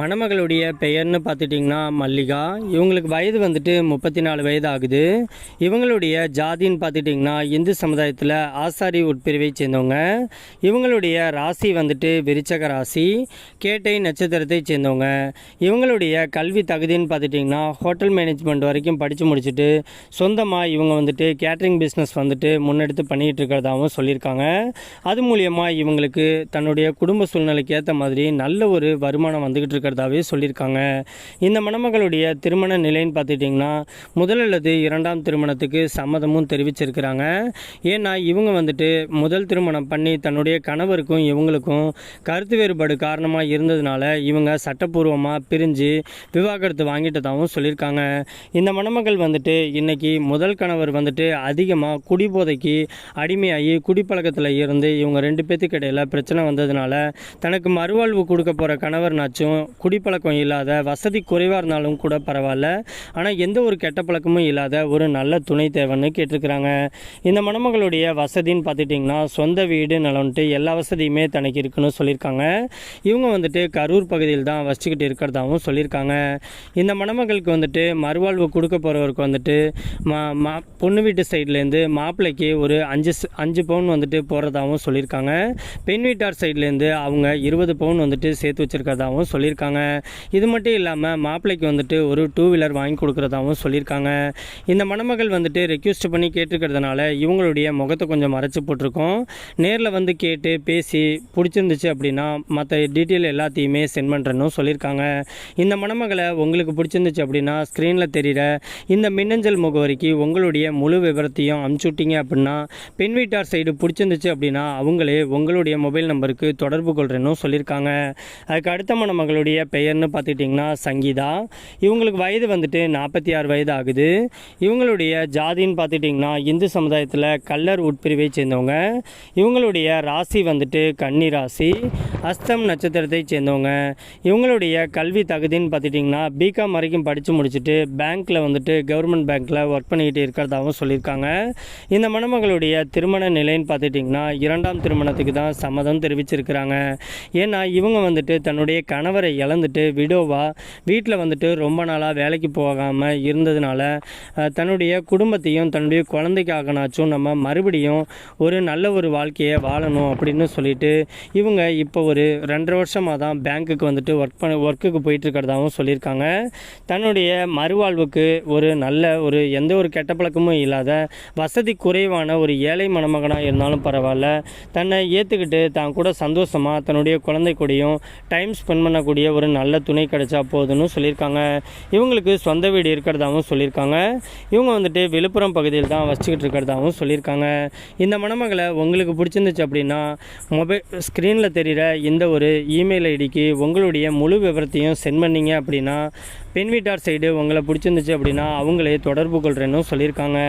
மணமகளுடைய பெயர்னு பார்த்துட்டிங்கன்னா மல்லிகா. இவங்களுக்கு வயது வந்துட்டு முப்பத்தி நாலு வயது ஆகுது இவங்களுடைய ஜாதின்னு பார்த்துட்டிங்கன்னா இந்து சமுதாயத்தில் ஆசாரி உட்பிரிவை சேர்ந்தவங்க. இவங்களுடைய ராசி வந்துட்டு விருச்சக ராசி கேட்டை நட்சத்திரத்தை சேர்ந்தவங்க. இவங்களுடைய கல்வி தகுதின்னு பார்த்துட்டிங்கன்னா ஹோட்டல் மேனேஜ்மெண்ட் வரைக்கும் படித்து முடிச்சுட்டு சொந்தமாக இவங்க வந்துட்டு கேட்ரிங் பிஸ்னஸ் வந்துட்டு முன்னெடுத்து பண்ணிகிட்டு இருக்கிறதாகவும் சொல்லியிருக்காங்க. அது மூலியமாக இவங்களுக்கு தன்னுடைய குடும்ப சூழ்நிலைக்கு ஏற்ற மாதிரி நல்ல ஒரு வருமானம் வந்துக்கிட்டு இருக்கிறதாவே சொல்லியிருக்காங்க. இந்த மணமகளுடைய திருமண நிலைன்னு பார்த்துட்டிங்கன்னா முதல் அல்லது இரண்டாம் திருமணத்துக்கு சம்மதமும் தெரிவிச்சிருக்கிறாங்க. ஏன்னா இவங்க வந்துட்டு முதல் திருமணம் பண்ணி தன்னுடைய கணவருக்கும் இவங்களுக்கும் கருத்து வேறுபாடு காரணமாக இருந்ததுனால இவங்க சட்டப்பூர்வமாக பிரிஞ்சு விவாகரத்து வாங்கிட்டதாகவும் சொல்லியிருக்காங்க. இந்த மணமகள் வந்துட்டு இன்றைக்கி முதல் கணவர் வந்துட்டு அதிகமாக குடிபோதைக்கு அடிமையாகி குடிப்பழக்கத்தில் இருந்து இவங்க ரெண்டு பேத்துக்கு இடையில் பிரச்சனை வந்ததுனால தனக்கு மறுவாழ்வு கொடுக்க போகிற கணவர்னாச்சும் குடிப்பழக்கம் இல்லாத வசதி குறைவாக இருந்தாலும் கூட பரவாயில்ல. ஆனால் எந்த ஒரு கெட்ட பழக்கமும் இல்லாத ஒரு நல்ல துணை தேவைன்னு கேட்டிருக்கிறாங்க. இந்த மணமகளுடைய வசதின்னு பார்த்துட்டிங்கன்னா சொந்த வீடு நலன்ட்டு எல்லா வசதியுமே தனக்கு இருக்குன்னு சொல்லியிருக்காங்க. இவங்க வந்துட்டு கரூர் பகுதியில் தான் வசிச்சுக்கிட்டு இருக்கிறதாகவும் சொல்லியிருக்காங்க. இந்த மணமகளுக்கு வந்துட்டு மறுவாழ்வு கொடுக்க போகிறவருக்கு வந்துட்டு மா மா பொண்ணு வீட்டு சைட்லேருந்து மாப்பிள்ளைக்கு ஒரு அஞ்சு அஞ்சு பவுன் வந்துட்டு போகிறதாகவும் சொல்லியிருக்காங்க. பெண் வீட்டார் சைட்லேருந்து அவங்க இருபது பவுன் வந்துட்டு சேர்த்து வச்சுருக்கிறதாகவும் சொல்லியிருக்காங்க. இது மட்டும் இல்லாமல் மாப்பிள்ளைக்கு வந்துட்டு ஒரு டூ வீலர் வாங்கி கொடுக்குறதாகவும் சொல்லியிருக்காங்க. இந்த மணமகள் வந்துட்டு ரெக்யூஸ்ட் பண்ணி கேட்டிருக்கிறதுனால இவங்களுடைய முகத்தை கொஞ்சம் மறைச்சி போட்டிருக்கோம். நேரில் வந்து கேட்டு பேசி பிடிச்சிருந்துச்சு அப்படின்னா மற்ற டீட்டெயில் எல்லாத்தையுமே சென்ட் பண்ணுறேன்னு சொல்லியிருக்காங்க. இந்த மணமகளை உங்களுக்கு பிடிச்சிருந்துச்சு அப்படின்னா ஸ்க்ரீனில் தெரிகிற இந்த மின்னஞ்சல் முகவரிக்கு உங்களுடைய முழு விவரத்தையும் அமுச்சு விட்டீங்க அப்படின்னா பெண் வீட்டார் சைடு பிடிச்சிருந்துச்சு அப்படின்னா அவங்களே உங்களுடைய மொபைல் நம்பருக்கு தொடர்பு கொள்கிறேன்னு சொல்லியிருக்காங்க. அதுக்கு அடுத்த மணமகளுடைய பெயர்னு பார்த்துக்கிட்டிங்கன்னா சங்கீதா. இவங்களுக்கு வயது வந்துட்டு நாற்பத்தி ஆறு வயது ஆகுது இவங்களுடைய ஜாதின்னு பார்த்துட்டிங்கன்னா இந்து சமுதாயத்தில் கல்லர் உட்பிரிவை சேர்ந்தவங்க. இவங்களுடைய ராசி வந்துட்டு கன்னி ராசி அஸ்தம் நட்சத்திரத்தை சேர்ந்தவங்க. இவங்களுடைய கல்வி தகுதின்னு பார்த்துட்டிங்கன்னா பிகாம் வரைக்கும் படித்து முடிச்சுட்டு பேங்க்கில் வந்துட்டு கவர்மெண்ட் பேங்க்கில் ஒர்க் பண்ணிக்கிட்டு இருக்கிறதாகவும் சொல்லியிருக்காங்க. இந்த மணமகளுடைய திருமண நிலைன்னு பார்த்துட்டிங்கன்னா இரண்டாம் திருமணத்துக்கு தான் சம்மதம் தெரிவிச்சிருக்கிறாங்க. ஏன்னா இவங்க வந்துட்டு தன்னுடைய கணவரை இழந்துட்டு விடோவா வீட்டில் வந்துட்டு ரொம்ப நாளாக வேலைக்கு போகாமல் இருந்ததுனால தன்னுடைய குடும்பத்தையும் தன்னுடைய குழந்தைக்காகனாச்சும் நம்ம மறுபடியும் ஒரு நல்ல ஒரு வாழ்க்கையை வாழணும் அப்படின்னு சொல்லிட்டு இவங்க இப்போ ஒரு ரெண்டரை வருஷமாக தான் பேங்க்குக்கு வந்துட்டு ஒர்க் பண்ண ஒர்க்குக்கு போயிட்டு இருக்கிறதாகவும் சொல்லியிருக்காங்க. தன்னுடைய மறுவாழ்வுக்கு ஒரு நல்ல ஒரு எந்த ஒரு கெட்ட பழக்கமும் இல்லாத வசதி குறைவான ஒரு ஏழை மணமகனாக இருந்தாலும் பரவாயில்ல. தன்னை ஏற்றுக்கிட்டு தான் கூட சந்தோஷமாக தன்னுடைய குழந்தை கூடயும் டைம் ஸ்பெண்ட் பண்ணக்கூடிய ஒரு நல்ல துணை கிடைச்சா போதும்னு சொல்லியிருக்காங்க. இவங்களுக்கு சொந்த வீடு இருக்கிறதாகவும் சொல்லியிருக்காங்க. இவங்க வந்துட்டு விழுப்புரம் பகுதியில் தான் வச்சுக்கிட்டு இருக்கிறதாகவும் சொல்லியிருக்காங்க. இந்த மணமகளை உங்களுக்கு பிடிச்சிருந்துச்சு அப்படின்னா மொபைல் ஸ்க்ரீனில் தெரிகிற இந்த ஒரு இமெயில் ஐடிக்கு உங்களுடைய முழு விவரத்தையும் சென்ட் பண்ணிங்க அப்படின்னா பெண் வீட்டார் சைடு உங்களை பிடிச்சிருந்துச்சு அப்படின்னா அவங்களே தொடர்பு கொள்கிறேன்னு சொல்லியிருக்காங்க.